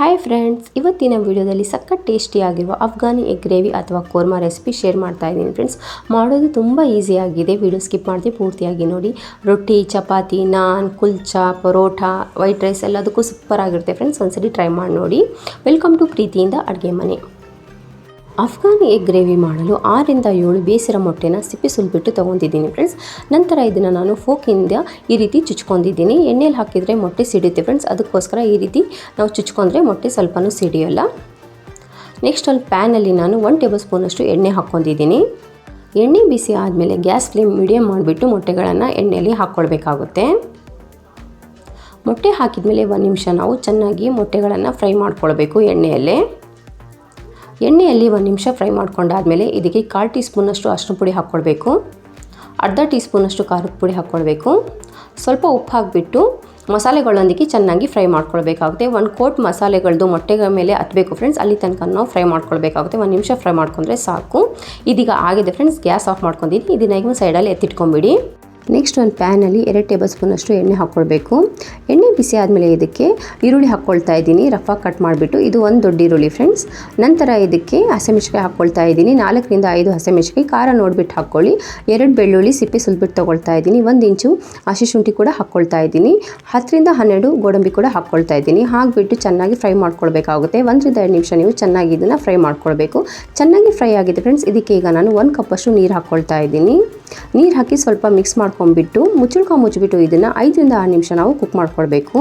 Hi friends ಇವತ್ತಿನ ವಿಡಿಯೋದಲ್ಲಿ ಸಖತ್ ಟೇಸ್ಟಿಯಾಗಿರುವ ಅಫ್ಘಾನಿ ಎಗ್ ಗ್ರೇವಿ ಅಥವಾ ಕೋರ್ಮಾ ರೆಸಿಪಿ ಶೇರ್ ಮಾಡ್ತಾ ಇದ್ದೀನಿ ಫ್ರೆಂಡ್ಸ್ ಮಾಡೋದು ತುಂಬ ಈಸಿಯಾಗಿದೆ ವಿಡಿಯೋ ಸ್ಕಿಪ್ ಮಾಡದೆ ಪೂರ್ತಿಯಾಗಿ ನೋಡಿ. ರೊಟ್ಟಿ, ಚಪಾತಿ, ನಾನ್, ಕುಲ್ಚಾ ಪರೋಟ ವೈಟ್ ರೈಸ್ ಎಲ್ಲದಕ್ಕೂ ಸೂಪರ್ ಆಗಿರುತ್ತೆ ಫ್ರೆಂಡ್ಸ್ ಒಂದ್ಸರಿ ಟ್ರೈ ಮಾಡಿ ನೋಡಿ. ವೆಲ್ಕಮ್ ಟು ಪ್ರೀತಿಯಿಂದ ಅಡುಗೆ ಮನೆ. ಅಫ್ಘಾನಿ ಎಗ್ ಗ್ರೇವಿ ಮಾಡಲು ಆರಿಂದ ಏಳು ಬೇಸಿರ ಮೊಟ್ಟೆನ ಸಿಪ್ಪೆ ಸುಲ್ಬಿಟ್ಟು ತೊಗೊಂಡಿದ್ದೀನಿ ಫ್ರೆಂಡ್ಸ್ ನಂತರ ಇದನ್ನು ನಾನು ಫೋಕಿಂದ ಈ ರೀತಿ ಚುಚ್ಕೊಂಡಿದ್ದೀನಿ. ಎಣ್ಣೆಲಿ ಹಾಕಿದರೆ ಮೊಟ್ಟೆ ಸಿಡಿಯುತ್ತೆ ಫ್ರೆಂಡ್ಸ್ ಅದಕ್ಕೋಸ್ಕರ ಈ ರೀತಿ ನಾವು ಚುಚ್ಕೊಂಡ್ರೆ ಮೊಟ್ಟೆ ಸ್ವಲ್ಪನೂ ಸಿಡಿಯೋಲ್ಲ. ನೆಕ್ಸ್ಟ್ ಅಲ್ಲಿ ಪ್ಯಾನಲ್ಲಿ ನಾನು ಒನ್ ಟೇಬಲ್ ಸ್ಪೂನಷ್ಟು ಎಣ್ಣೆ ಹಾಕ್ಕೊಂಡಿದ್ದೀನಿ. ಎಣ್ಣೆ ಬಿಸಿ ಆದಮೇಲೆ ಗ್ಯಾಸ್ ಫ್ಲೇಮ್ ಮೀಡಿಯಮ್ ಮಾಡಿಬಿಟ್ಟು ಮೊಟ್ಟೆಗಳನ್ನು ಎಣ್ಣೆಯಲ್ಲಿ ಹಾಕ್ಕೊಳ್ಬೇಕಾಗುತ್ತೆ. ಮೊಟ್ಟೆ ಹಾಕಿದ ಮೇಲೆ ಒಂದು ನಿಮಿಷ ನಾವು ಚೆನ್ನಾಗಿ ಮೊಟ್ಟೆಗಳನ್ನು ಫ್ರೈ ಮಾಡ್ಕೊಳ್ಬೇಕು ಎಣ್ಣೆಯಲ್ಲೇ. ಎಣ್ಣೆಯಲ್ಲಿ ಒಂದು ನಿಮಿಷ ಫ್ರೈ ಮಾಡ್ಕೊಂಡಾದಮೇಲೆ ಇದಕ್ಕೆ ಕಾಲು ಟೀ ಸ್ಪೂನಷ್ಟು ಅರಿಶಿನ ಪುಡಿ ಹಾಕ್ಕೊಳ್ಬೇಕು ಅರ್ಧ ಟೀ ಸ್ಪೂನಷ್ಟು ಖಾರದ ಪುಡಿ ಹಾಕ್ಕೊಳ್ಬೇಕು ಸ್ವಲ್ಪ ಉಪ್ಪು ಹಾಕಿಬಿಟ್ಟು ಮಸಾಲೆಗಳೊಂದಿಗೆ ಚೆನ್ನಾಗಿ ಫ್ರೈ ಮಾಡ್ಕೊಳ್ಬೇಕಾಗುತ್ತೆ. ಒಂದು ಕೋಟ್ ಮಸಾಲೆಗಳದ್ದು ಮೊಟ್ಟೆಗಳ ಮೇಲೆ ಹತ್ತಬೇಕು ಫ್ರೆಂಡ್ಸ್ ಅಲ್ಲಿ ತನಕ ನಾವು ಫ್ರೈ ಮಾಡ್ಕೊಳ್ಬೇಕಾಗುತ್ತೆ. ಒಂದು ನಿಮಿಷ ಫ್ರೈ ಮಾಡ್ಕೊಂಡ್ರೆ ಸಾಕು. ಇದೀಗ ಆಗಿದೆ ಫ್ರೆಂಡ್ಸ್ ಗ್ಯಾಸ್ ಆಫ್ ಮಾಡ್ಕೊಂಡಿದ್ದೀನಿ. ಇದನ್ನ ಈಗ ಸೈಡಲ್ಲಿ ಎತ್ತಿಟ್ಕೊಂಬಿಡಿ ನೆಕ್ಸ್ಟ್ ಒಂದು ಪ್ಯಾನಲ್ಲಿ ಎರಡು ಟೇಬಲ್ ಸ್ಪೂನಷ್ಟು ಎಣ್ಣೆ ಹಾಕ್ಕೊಳ್ಬೇಕು. ಎಣ್ಣೆ ಬಿಸಿ ಆದಮೇಲೆ ಇದಕ್ಕೆ ಈರುಳ್ಳಿ ಹಾಕ್ಕೊಳ್ತಾ ಇದ್ದೀನಿ ರಫಾ ಕಟ್ ಮಾಡಿಬಿಟ್ಟು. ಇದು ಒಂದು ದೊಡ್ಡ ಈರುಳ್ಳಿ ಫ್ರೆಂಡ್ಸ್ ನಂತರ ಇದಕ್ಕೆ ಹಸಿಮೆಣ್ಸಿಕಾಯಿ ಹಾಕ್ಕೊಳ್ತಾ ಇದ್ದೀನಿ. ನಾಲ್ಕರಿಂದ ಐದು ಹಸಿಮೆಣಸಿಕಾಯಿ ಖಾರ ನೋಡಿಬಿಟ್ಟು ಹಾಕ್ಕೊಳ್ಳಿ. ಎರಡು ಬೆಳ್ಳುಳ್ಳಿ ಸಿಪ್ಪೆ ಸುಲ್ಬಿಟ್ಟು ತೊಗೊಳ್ತಾ ಇದ್ದೀನಿ. ಒಂದು ಇಂಚು ಹಸಿ ಶುಂಠಿ ಕೂಡ ಹಾಕ್ಕೊಳ್ತಾ ಇದ್ದೀನಿ. ಹತ್ತರಿಂದ ಹನ್ನೆರಡು ಗೋಡಂಬಿ ಕೂಡ ಹಾಕ್ಕೊಳ್ತಾ ಇದ್ದೀನಿ. ಹಾಕಿಬಿಟ್ಟು ಚೆನ್ನಾಗಿ ಫ್ರೈ ಮಾಡ್ಕೊಳ್ಬೇಕಾಗುತ್ತೆ. ಒಂದರಿಂದ ಎರಡು ನಿಮಿಷ ನೀವು ಚೆನ್ನಾಗಿ ಇದನ್ನು ಫ್ರೈ ಮಾಡ್ಕೊಳ್ಬೇಕು. ಚೆನ್ನಾಗಿ ಫ್ರೈ ಆಗಿದೆ ಫ್ರೆಂಡ್ಸ್ ಇದಕ್ಕೆ ಈಗ ನಾನು ಒಂದು ಕಪ್ಪಷ್ಟು ನೀರು ಹಾಕ್ಕೊಳ್ತಾ ಇದ್ದೀನಿ. ನೀರು ಹಾಕಿ ಸ್ವಲ್ಪ ಮಿಕ್ಸ್ ಮಾಡ್ಕೊಂಡ್ಬಿಟ್ಟು ಮುಚ್ಚಳ್ಕ ಮುಚ್ಚಿಬಿಟ್ಟು ಇದನ್ನು ಐದರಿಂದ ಆರು ನಿಮಿಷ ನಾವು ಕುಕ್ ಮಾಡ್ಕೊಳ್ಬೇಕು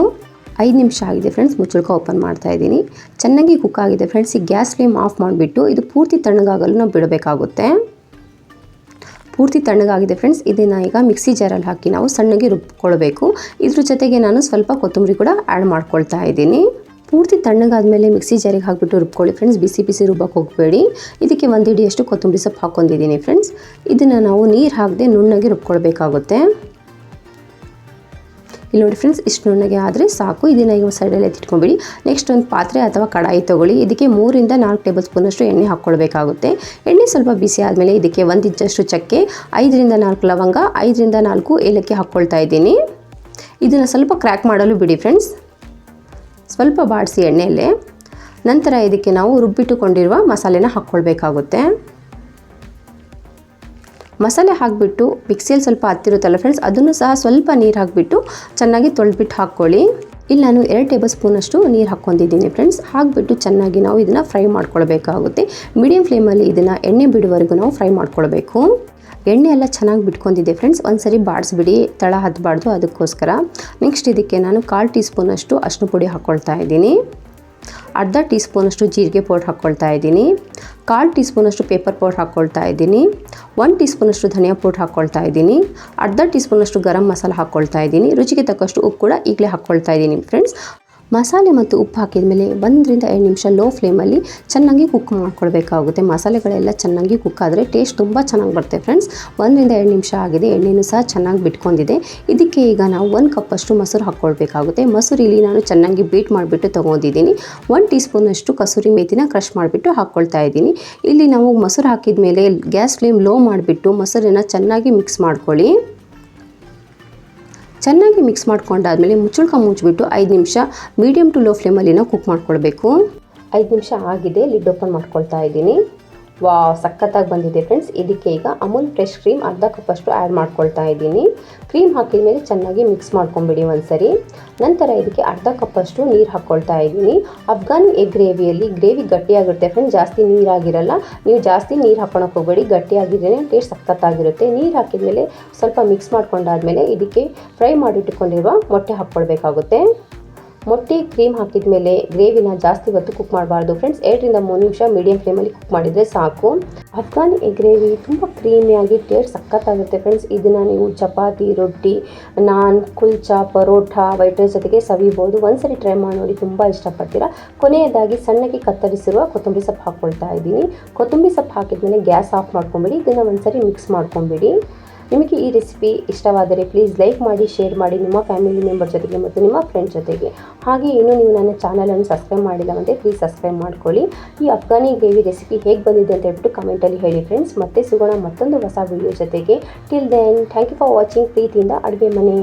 ಐದು ನಿಮಿಷ ಆಗಿದೆ ಫ್ರೆಂಡ್ಸ್ ಮುಚ್ಚಳ್ಕ ಓಪನ್ ಮಾಡ್ತಾ ಇದ್ದೀನಿ. ಚೆನ್ನಾಗಿ ಕುಕ್ ಆಗಿದೆ ಫ್ರೆಂಡ್ಸ್ ಈ ಗ್ಯಾಸ್ ಫ್ಲೇಮ್ ಆಫ್ ಮಾಡಿಬಿಟ್ಟು ಇದು ಪೂರ್ತಿ ತಣ್ಣಗಾಗಲು ನಾವು ಬಿಡಬೇಕಾಗುತ್ತೆ. ಪೂರ್ತಿ ತಣ್ಣಗಾಗಿದೆ ಫ್ರೆಂಡ್ಸ್ ಇದನ್ನು ಈಗ ಮಿಕ್ಸಿ ಜಾರಲ್ಲಿ ಹಾಕಿ ನಾವು ಸಣ್ಣಗೆ ರುಬ್ಕೊಳ್ಬೇಕು. ಇದ್ರ ಜೊತೆಗೆ ನಾನು ಸ್ವಲ್ಪ ಕೊತ್ತಂಬರಿ ಕೂಡ ಆ್ಯಡ್ ಮಾಡ್ಕೊಳ್ತಾ ಇದ್ದೀನಿ. ಪೂರ್ತಿ ತಣ್ಣಗಾದ್ಮೇಲೆ ಮಿಕ್ಸಿ ಜಾರಿಗೆ ಹಾಕಿಬಿಟ್ಟು ರುಬ್ಕೊಳ್ಳಿ ಫ್ರೆಂಡ್ಸ್ ಬಿಸಿ ಬಿಸಿ ರುಬ್ಬಕ್ಕೆ ಹೋಗಬೇಡಿ. ಇದಕ್ಕೆ ಒಂದು ಹಿಡಿಯಷ್ಟು ಕೊತ್ತಂಬರಿ ಸೊಪ್ಪು ಹಾಕ್ಕೊಂಡಿದ್ದೀನಿ ಫ್ರೆಂಡ್ಸ್ ಇದನ್ನು ನಾವು ನೀರು ಹಾಕದೆ ನುಣ್ಣಗೆ ರುಬ್ಕೊಳ್ಬೇಕಾಗುತ್ತೆ. ಇಲ್ಲಿ ನೋಡಿ ಫ್ರೆಂಡ್ಸ್ ಇಷ್ಟು ನುಣ್ಣಗೆ ಆದರೆ ಸಾಕು. ಇದನ್ನು ಈಗ ಸೈಡಲ್ಲಿ ಎತ್ತಿಟ್ಕೊಂಬಿಡಿ. ನೆಕ್ಸ್ಟ್ ಒಂದು ಪಾತ್ರೆ ಅಥವಾ ಕಡಾಯಿ ತೊಗೊಳ್ಳಿ. ಇದಕ್ಕೆ ಮೂರಿಂದ ನಾಲ್ಕು ಟೇಬಲ್ ಸ್ಪೂನಷ್ಟು ಎಣ್ಣೆ ಹಾಕ್ಕೊಳ್ಬೇಕಾಗುತ್ತೆ. ಎಣ್ಣೆ ಸ್ವಲ್ಪ ಬಿಸಿ ಆದಮೇಲೆ ಇದಕ್ಕೆ ಒಂದು ಇಂಚಷ್ಟು ಚಕ್ಕೆ, ಐದರಿಂದ ನಾಲ್ಕು ಲವಂಗ, ಐದರಿಂದ ನಾಲ್ಕು ಏಲಕ್ಕಿ ಹಾಕ್ಕೊಳ್ತಾ ಇದ್ದೀನಿ. ಇದನ್ನು ಸ್ವಲ್ಪ ಕ್ರ್ಯಾಕ್ ಮಾಡಲು ಬಿಡಿ ಫ್ರೆಂಡ್ಸ್ ಸ್ವಲ್ಪ ಬಾಡಿಸಿ ಎಣ್ಣೆಯಲ್ಲಿ. ನಂತರ ಇದಕ್ಕೆ ನಾವು ರುಬ್ಬಿಟ್ಟುಕೊಂಡಿರುವ ಮಸಾಲೆನ ಹಾಕ್ಕೊಳ್ಬೇಕಾಗುತ್ತೆ. ಮಸಾಲೆ ಹಾಕಿಬಿಟ್ಟು ಮಿಕ್ಸಿಯಲ್ಲಿ ಸ್ವಲ್ಪ ಹತ್ತಿರುತ್ತಲ್ಲ ಫ್ರೆಂಡ್ಸ್, ಅದನ್ನು ಸಹ ಸ್ವಲ್ಪ ನೀರು ಹಾಕಿಬಿಟ್ಟು ಚೆನ್ನಾಗಿ ತೊಳೆದ್ಬಿಟ್ಟು ಹಾಕ್ಕೊಳ್ಳಿ. ಇಲ್ಲಿ ನಾನು ಎರಡು ಟೇಬಲ್ ಸ್ಪೂನಷ್ಟು ನೀರು ಹಾಕ್ಕೊಂಡಿದ್ದೀನಿ ಫ್ರೆಂಡ್ಸ್, ಹಾಕಿಬಿಟ್ಟು ಚೆನ್ನಾಗಿ ನಾವು ಇದನ್ನು ಫ್ರೈ ಮಾಡ್ಕೊಳ್ಬೇಕಾಗುತ್ತೆ. ಮೀಡಿಯಂ ಫ್ಲೇಮಲ್ಲಿ ಇದನ್ನು ಎಣ್ಣೆ ಬಿಡುವವರೆಗೂ ನಾವು ಫ್ರೈ ಮಾಡ್ಕೊಳ್ಬೇಕು. ಎಣ್ಣೆ ಎಲ್ಲ ಚೆನ್ನಾಗಿ ಬಿಟ್ಕೊಂಡಿದ್ದೆ ಫ್ರೆಂಡ್ಸ್ ಒಂದು ಸರಿ ಬಾಡಿಸ್ಬಿಡಿ, ತಳ ಹತ್ತಬಾರ್ದು ಅದಕ್ಕೋಸ್ಕರ. ನೆಕ್ಸ್ಟ್ ಇದಕ್ಕೆ ನಾನು ಕಾಲು ಟೀ ಸ್ಪೂನಷ್ಟು ಅಷ್ಟು ಪುಡಿ ಹಾಕ್ಕೊಳ್ತಾ ಇದ್ದೀನಿ. ಅರ್ಧ ಟೀ ಸ್ಪೂನಷ್ಟು ಜೀರಿಗೆ ಪೌಡ್ರ್ ಹಾಕ್ಕೊಳ್ತಾ ಇದ್ದೀನಿ. ಕಾಲು ಟೀ ಸ್ಪೂನಷ್ಟು ಪೇಪರ್ ಪೌಡ್ರ್ ಹಾಕ್ಕೊಳ್ತಾ ಇದ್ದೀನಿ. ಒನ್ ಟೀ ಸ್ಪೂನಷ್ಟು ಧನಿಯಾ ಪೌಡ್ರ್ ಹಾಕ್ಕೊಳ್ತಾ ಇದ್ದೀನಿ. ಅರ್ಧ ಟೀ ಸ್ಪೂನಷ್ಟು ಗರಂ ಮಸಾಲ ಹಾಕ್ಕೊಳ್ತಾ ಇದ್ದೀನಿ. ರುಚಿಗೆ ತಕ್ಕಷ್ಟು ಉಪ್ಪು ಕೂಡ ಈಗಲೇ ಹಾಕ್ಕೊಳ್ತಾ ಇದ್ದೀನಿ ಫ್ರೆಂಡ್ಸ್ ಮಸಾಲೆ ಮತ್ತು ಉಪ್ಪು ಹಾಕಿದ ಮೇಲೆ ಒಂದರಿಂದ ಎರಡು ನಿಮಿಷ ಲೋ ಫ್ಲೇಮಲ್ಲಿ ಚೆನ್ನಾಗಿ ಕುಕ್ ಮಾಡ್ಕೊಳ್ಬೇಕಾಗುತ್ತೆ ಮಸಾಲೆಗಳೆಲ್ಲ ಚೆನ್ನಾಗಿ ಕುಕ್ ಆದರೆ ಟೇಸ್ಟ್ ತುಂಬ ಚೆನ್ನಾಗಿ ಬರುತ್ತೆ ಫ್ರೆಂಡ್ಸ್ ಒಂದರಿಂದ ಎರಡು ನಿಮಿಷ ಆಗಿದೆ, ಎಣ್ಣೆನೂ ಸಹ ಚೆನ್ನಾಗಿ ಬಿಟ್ಕೊಂಡಿದೆ. ಇದಕ್ಕೆ ಈಗ ನಾವು ಒಂದು ಕಪ್ಪಷ್ಟು ಮೊಸರು ಹಾಕ್ಕೊಳ್ಬೇಕಾಗುತ್ತೆ ಮೊಸರು ಇಲ್ಲಿ ನಾನು ಚೆನ್ನಾಗಿ ಬೀಟ್ ಮಾಡಿಬಿಟ್ಟು ತೊಗೊಂಡಿದ್ದೀನಿ. ಒನ್ ಟೀ ಸ್ಪೂನಷ್ಟು ಕಸೂರಿ ಮೇಥಿನ ಕ್ರಷ್ ಮಾಡಿಬಿಟ್ಟು ಹಾಕ್ಕೊಳ್ತಾ ಇದ್ದೀನಿ. ಇಲ್ಲಿ ನಾವು ಮೊಸರು ಹಾಕಿದ ಮೇಲೆ ಗ್ಯಾಸ್ ಫ್ಲೇಮ್ ಲೋ ಮಾಡಿಬಿಟ್ಟು ಮೊಸರನ್ನು ಚೆನ್ನಾಗಿ ಮಿಕ್ಸ್ ಮಾಡ್ಕೊಳ್ಳಿ. ಚೆನ್ನಾಗಿ ಮಿಕ್ಸ್ ಮಾಡ್ಕೊಂಡಾದ್ಮೇಲೆ ಮುಚ್ಚುಳ್ಕ ಮುಚ್ಚಿಬಿಟ್ಟು ಐದು ನಿಮಿಷ ಮೀಡಿಯಮ್ ಟು ಲೋ ಫ್ಲೇಮಲ್ಲಿ ನಾವು ಕುಕ್ ಮಾಡ್ಕೊಳ್ಬೇಕು. ಐದು ನಿಮಿಷ ಆಗಿದೆ ಲಿಡ್ ಓಪನ್ ಮಾಡ್ಕೊಳ್ತಾ ಇದ್ದೀನಿ. ವಾ ಸಖತ್ತಾಗಿ ಬಂದಿದೆ ಫ್ರೆಂಡ್ಸ್ ಇದಕ್ಕೆ ಈಗ ಅಮೂಲ್ ಫ್ರೆಶ್ ಕ್ರೀಮ್ ಅರ್ಧ ಕಪ್ಪಷ್ಟು ಆ್ಯಡ್ ಮಾಡ್ಕೊಳ್ತಾ ಇದ್ದೀನಿ. ಕ್ರೀಮ್ ಹಾಕಿದ ಮೇಲೆ ಚೆನ್ನಾಗಿ ಮಿಕ್ಸ್ ಮಾಡ್ಕೊಂಬಿಡಿ ಒಂದ್ಸರಿ. ನಂತರ ಇದಕ್ಕೆ ಅರ್ಧ ಕಪ್ಪಷ್ಟು ನೀರು ಹಾಕ್ಕೊಳ್ತಾ ಇದ್ದೀನಿ. ಅಫ್ಘಾನ್ ಎಗ್ ಗ್ರೇವಿಯಲ್ಲಿ ಗ್ರೇವಿ ಗಟ್ಟಿಯಾಗಿರುತ್ತೆ ಫ್ರೆಂಡ್ಸ್ ಜಾಸ್ತಿ ನೀರಾಗಿರಲ್ಲ. ನೀವು ಜಾಸ್ತಿ ನೀರು ಹಾಕೊಳಕ್ಕೆ ಹೋಗಬೇಡಿ. ಗಟ್ಟಿಯಾಗಿದ್ರೇ ಟೇಸ್ಟ್ ಸಖತ್ತಾಗಿರುತ್ತೆ. ನೀರು ಹಾಕಿದ ಮೇಲೆ ಸ್ವಲ್ಪ ಮಿಕ್ಸ್ ಮಾಡ್ಕೊಂಡಾದ್ಮೇಲೆ ಇದಕ್ಕೆ ಫ್ರೈ ಮಾಡಿಟ್ಟುಕೊಂಡಿರುವ ಮೊಟ್ಟೆ ಹಾಕ್ಕೊಳ್ಬೇಕಾಗುತ್ತೆ. ಮೊಟ್ಟೆ ಕ್ರೀಮ್ ಹಾಕಿದ ಮೇಲೆ ಗ್ರೇವಿನ ಜಾಸ್ತಿ ಹೊತ್ತು ಕುಕ್ ಮಾಡಬಾರ್ದು. ಫ್ರೆಂಡ್ಸ್ ಎರಡರಿಂದ ಮೂರು ನಿಮಿಷ ಮೀಡಿಯಂ ಫ್ಲೇಮಲ್ಲಿ ಕುಕ್ ಮಾಡಿದರೆ ಸಾಕು. ಅಫ್ಘಾನಿ ಗ್ರೇವಿ ತುಂಬ ಕ್ರೀಮಿಯಾಗಿ ಟೇಸ್ಟ್ ಸಖತ್ತಾಗುತ್ತೆ. ಫ್ರೆಂಡ್ಸ್ ಇದನ್ನು ನೀವು ಚಪಾತಿ, ರೊಟ್ಟಿ ನಾನ್ ಕುಲ್ಚಾ ಪರೋಟ ವೈಟ್ ರೈಸ್ ಜೊತೆಗೆ ಸವಿಬೋದು ಒಂದ್ಸರಿ ಟ್ರೈ ಮಾಡಿ ನೋಡಿ ತುಂಬ ಇಷ್ಟಪಡ್ತೀರಾ? ಕೊನೆಯದಾಗಿ ಸಣ್ಣಗೆ ಕತ್ತರಿಸಿರುವ ಕೊತ್ತಂಬರಿ ಸೊಪ್ಪು ಹಾಕ್ಕೊಳ್ತಾ ಇದ್ದೀನಿ. ಕೊತ್ತಂಬರಿ ಸೊಪ್ಪು ಹಾಕಿದ ಮೇಲೆ ಗ್ಯಾಸ್ ಆಫ್ ಮಾಡ್ಕೊಂಬಿಡಿ. ಇದನ್ನು ಒಂದ್ಸರಿ ಮಿಕ್ಸ್ ಮಾಡ್ಕೊಂಬಿಡಿ. ನಿಮಗೆ ಈ ರೆಸಿಪಿ ಇಷ್ಟವಾದರೆ ಪ್ಲೀಸ್ ಲೈಕ್ ಮಾಡಿ ಶೇರ್ ಮಾಡಿ ನಿಮ್ಮ ಫ್ಯಾಮಿಲಿ ಮೆಂಬರ್ ಜೊತೆಗೆ ಮತ್ತು ನಿಮ್ಮ ಫ್ರೆಂಡ್ಸ್ ಜೊತೆಗೆ. ಹಾಗೆ ಇನ್ನೂ ನೀವು ನನ್ನ ಚಾನಲನ್ನು ಸಬ್ಸ್ಕ್ರೈಬ್ ಮಾಡಿಲ್ಲ ಅಂದರೆ ಪ್ಲೀಸ್ ಸಬ್ಸ್ಕ್ರೈಬ್ ಮಾಡ್ಕೊಳ್ಳಿ. ಈ ಅಫ್ಘಾನಿ ಗ್ರೇವಿ ರೆಸಿಪಿ ಹೇಗೆ ಬಂದಿದೆ ಅಂತ ಹೇಳ್ಬಿಟ್ಟು ಕಮೆಂಟಲ್ಲಿ ಹೇಳಿ ಫ್ರೆಂಡ್ಸ್ ಮತ್ತೆ ಸಿಗೋಣ ಮತ್ತೊಂದು ಹೊಸ ವಿಡಿಯೋ ಜೊತೆಗೆ. Till then thank you for watching ಪ್ರೀತಿಯಿಂದ ಅಡುಗೆ ಮನೆ.